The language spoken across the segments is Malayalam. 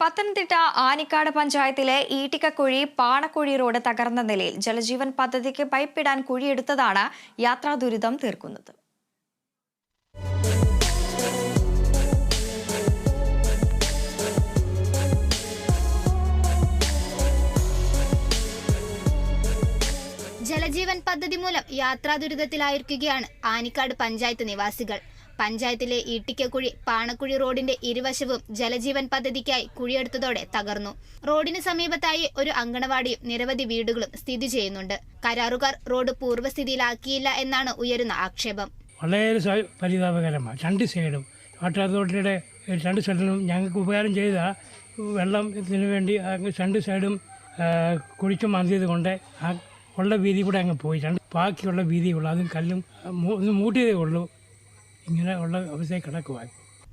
പത്തനംതിട്ട ആനിക്കാട് പഞ്ചായത്തിലെ ഈട്ടിക്കക്കുഴി പാണക്കുഴി റോഡ് തകർന്ന നിലയിൽ ജലജീവൻ പദ്ധതിക്ക് പൈപ്പിടാൻ കുഴിയെടുത്തതാണ് യാത്രാ ദുരിതം തീർക്കുന്നത്. ജലജീവൻ പദ്ധതി മൂലം യാത്രാ ദുരിതത്തിലായിരിക്കുകയാണ് ആനിക്കാട് പഞ്ചായത്ത് നിവാസികൾ. പഞ്ചായത്തിലെ ഈട്ടിക്കക്കുഴി പാണക്കുഴി റോഡിന്റെ ഇരുവശവും ജലജീവൻ പദ്ധതിക്കായി കുഴിയെടുത്തതോടെ തകർന്നു. റോഡിന് സമീപത്തായി ഒരു അങ്കണവാടിയും നിരവധി വീടുകളും സ്ഥിതി ചെയ്യുന്നുണ്ട്. കരാറുകാർ റോഡ് പൂർവസ്ഥിതിയിലാക്കിയില്ല എന്നാണ് ഉയരുന്ന ആക്ഷേപം. വളരെ പരിതാപകരമാണ്. രണ്ട് സൈഡും വാട്ടർ അതോറിറ്റിയുടെ രണ്ട് സൈഡിലും ഞങ്ങൾക്ക് ഉപകാരം ചെയ്ത വെള്ളത്തിന് വേണ്ടി രണ്ട് സൈഡും കുഴിച്ചു മാന്തിയത് കൊണ്ട് ഉള്ള വീതി കൂടെ അങ്ങ് പോയി. രണ്ട് ബാക്കിയുള്ള വീതിയുള്ളൂ. അതും കല്ലും മൂട്ടിയതേ ഉള്ളൂ. ഇങ്ങനെ ഉള്ള അവസ്ഥയിൽ കിടക്കുവാൻ.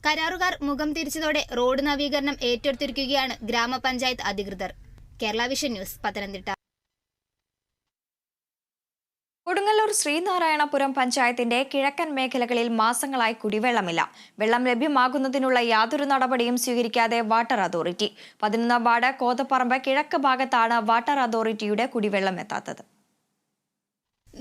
കരാറുകാർ മുഖം തിരിച്ചതോടെ റോഡ് നവീകരണം ഏറ്റെടുത്തിരിക്കുകയാണ് ഗ്രാമപഞ്ചായത്ത് അധികൃതർ. Kerala vision news Pathanamthitta. Kodungallur Sreenarayanapuram പഞ്ചായത്തിന്റെ കിഴക്കൻ മേഖലകളിൽ മാസങ്ങളായി കുടിവെള്ളമില്ല. വെള്ളം ലഭ്യമാകുന്നതിനുള്ള യാതൊരു നടപടിയും സ്വീകരിക്കാതെ വാട്ടർ അതോറിറ്റി. പതിനൊന്നാം വാർഡ് കോതപ്പറമ്പ് കിഴക്ക് ഭാഗത്താണ് വാട്ടർ അതോറിറ്റിയുടെ കുടിവെള്ളം എത്താത്തത്.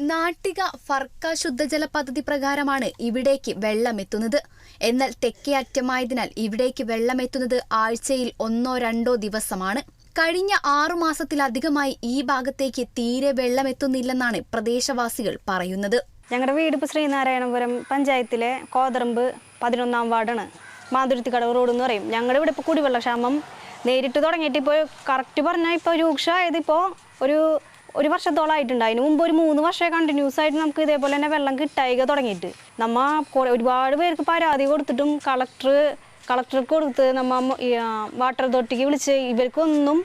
നാട്ടിക ഫർക്ക ശുദ്ധജല പദ്ധതി പ്രകാരമാണ് ഇവിടേക്ക് വെള്ളമെത്തുന്നത്. എന്നാൽ തെക്കേ അറ്റമായതിനാൽ ഇവിടേക്ക് വെള്ളമെത്തുന്നത് ആഴ്ചയിൽ ഒന്നോ രണ്ടോ ദിവസമാണ്. കഴിഞ്ഞ ആറു മാസത്തിലധികമായി ഈ ഭാഗത്തേക്ക് തീരെ വെള്ളമെത്തുന്നില്ലെന്നാണ് പ്രദേശവാസികൾ പറയുന്നത്. ഞങ്ങളുടെ വീട് ഇപ്പോൾ ശ്രീനാരായണപുരം പഞ്ചായത്തിലെ കോതറമ്പ് പതിനൊന്നാം വാർഡാണ്. മാതുരുത്തിക്കടവ് റോഡ് എന്ന് പറയും. ഞങ്ങളുടെ ഇവിടെ ഇപ്പോൾ കുടിവെള്ളക്ഷാമം നേരിട്ട് തുടങ്ങിയിട്ട് ഇപ്പോൾ കറക്റ്റ് പറഞ്ഞാൽ ഇപ്പോൾ രൂക്ഷമായത് ഇപ്പോൾ ഒരു ഒരു വർഷത്തോളമായിട്ടുണ്ട് അതിന് മുമ്പ് ഒരു മൂന്ന് വർഷമേ കണ്ടിന്യൂസ് ആയിട്ട് നമുക്ക് ഇതേപോലെ തന്നെ വെള്ളം കിട്ടായിക തുടങ്ങിയിട്ട്. നമ്മ ഒരുപാട് പേർക്ക് പരാതി കൊടുത്തിട്ടും കളക്ടർ കളക്ടർക്ക് കൊടുത്ത് നമ്മ വാട്ടർ അതോറിറ്റിക്ക് വിളിച്ച് ഇവർക്കൊന്നും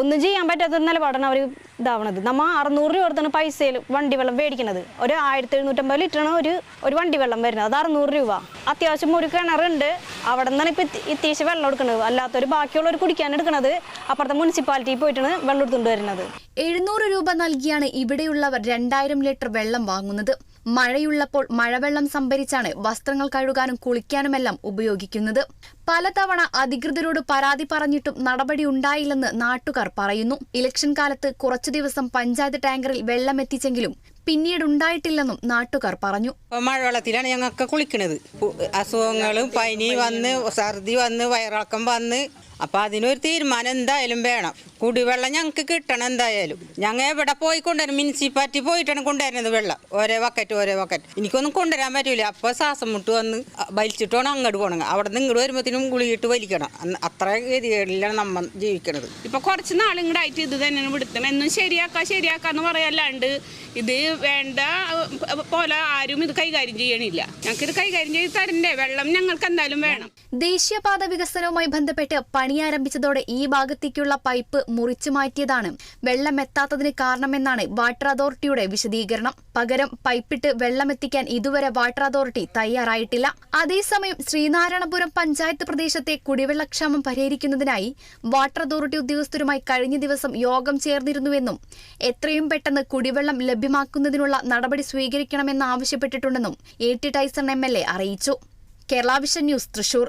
ഒന്നും ചെയ്യാൻ പറ്റാത്തതിനാൽ പാടാണ് അവർ ഇതാവണത്. നമ്മൾ അറുന്നൂറ് രൂപ കൊടുത്താണ് പൈസയിൽ വണ്ടി വെള്ളം മേടിക്കണത്. ഒരു ആയിരത്തി എഴുന്നൂറ്റമ്പത് ലിറ്ററാണ് ഒരു ഒരു വണ്ടി വെള്ളം വരുന്നത്. അത് അറുന്നൂറ് രൂപ. അത്യാവശ്യം ഒരു കിണറുണ്ട്. അവിടെ നിന്നാണ് ഇപ്പം ഇത്തീശ വെള്ളം എടുക്കുന്നത് അല്ലാത്തൊരു ബാക്കിയുള്ളവർ കുടിക്കാൻ എടുക്കുന്നത് അപ്പുറത്തെ മുനിസിപ്പാലിറ്റിയിൽ പോയിട്ടാണ് വെള്ളം എടുത്തുകൊണ്ട് വരുന്നത്. എഴുന്നൂറ് രൂപ നൽകിയാണ് ഇവിടെയുള്ളവർ രണ്ടായിരം ലിറ്റർ വെള്ളം വാങ്ങുന്നത്. മഴയുള്ളപ്പോൾ മഴവെള്ളം സംഭരിച്ചാണ് വസ്ത്രങ്ങൾ കഴുകാനും കുളിക്കാനുമെല്ലാം ഉപയോഗിക്കുന്നത്. പലതവണ അധികൃതരോട് പരാതി പറഞ്ഞിട്ടും നടപടി ഉണ്ടായില്ലെന്ന് നാട്ടുകാർ പറയുന്നു. ഇലക്ഷൻ കാലത്ത് കുറച്ചു ദിവസം പഞ്ചായത്ത് ടാങ്കറിൽ വെള്ളമെത്തിച്ചെങ്കിലും പിന്നീട് ഉണ്ടായിട്ടില്ലെന്നും നാട്ടുകാർ പറഞ്ഞു. മഴവെള്ളത്തിലാണ് ഞങ്ങൾക്ക് കുളിക്കുന്നത് അസുഖങ്ങളും പനി വന്ന് ഛർദി വന്ന് വയറിളക്കം വന്ന്. അപ്പൊ അതിനൊരു തീരുമാനം എന്തായാലും വേണം. കുടിവെള്ളം ഞങ്ങൾക്ക് കിട്ടണം എന്തായാലും. ഞങ്ങൾ എവിടെ പോയി കൊണ്ടുവരും മുനിസിപ്പാലിറ്റി പോയിട്ടാണ് കൊണ്ടുവരുന്നത് വെള്ളം. ഓരോ വക്കറ്റ് ഓരോ വക്കറ്റ്. എനിക്കൊന്നും കൊണ്ടുവരാൻ പറ്റൂല. അപ്പൊ ശ്വാസം മുട്ട് വന്ന് വലിച്ചിട്ട് അങ്ങോട്ട് പോകണം അവിടെ നിന്ന് ഇങ്ങോട്ട് വരുമ്പോഴത്തേനും ഗുളിയിട്ട് വലിക്കണം. അത്ര ഗതികളിലാണ് നമ്മൾ ജീവിക്കണത്. ഇപ്പൊ കുറച്ച് നാളുകളായിട്ട് ഇത് തന്നെ വിടുത്തണം. എന്നും ശരിയാക്കാ ശരിയാക്കാന്ന് പറയല്ലാണ്ട് ഇത് വേണ്ട പോലെ ആരും ഇത് കൈകാര്യം ചെയ്യണില്ല. ഞങ്ങൾക്ക് ഇത് കൈകാര്യം ചെയ്ത് തരണ്ടേ. വെള്ളം ഞങ്ങൾക്ക് എന്തായാലും വേണം. ദേശീയപാത വികസനവുമായി ബന്ധപ്പെട്ട് പണി പണിയാരംഭിച്ചതോടെ ഈ ഭാഗത്തേക്കുള്ള പൈപ്പ് മുറിച്ചു മാറ്റിയതാണ്. വെള്ളം എത്താത്തതിന് കാരണമെന്നാണ് വാട്ടർ അതോറിറ്റിയുടെ വിശദീകരണം. പകരം പൈപ്പിട്ട് വെള്ളം എത്തിക്കാൻ ഇതുവരെ വാട്ടർ അതോറിറ്റി തയ്യാറായിട്ടില്ല. അതേസമയം ശ്രീനാരായണപുരം പഞ്ചായത്ത് പ്രദേശത്തെ കുടിവെള്ളക്ഷാമം പരിഹരിക്കുന്നതിനായി വാട്ടർ അതോറിറ്റി ഉദ്യോഗസ്ഥരുമായി കഴിഞ്ഞ ദിവസം യോഗം ചേർന്നിരുന്നുവെന്നും എത്രയും പെട്ടെന്ന് കുടിവെള്ളം ലഭ്യമാക്കുന്നതിനുള്ള നടപടി സ്വീകരിക്കണമെന്ന് ആവശ്യപ്പെട്ടിട്ടുണ്ടെന്നും എ ടി ടൈസൺ എം അറിയിച്ചു. Kerala vision news Thrissur.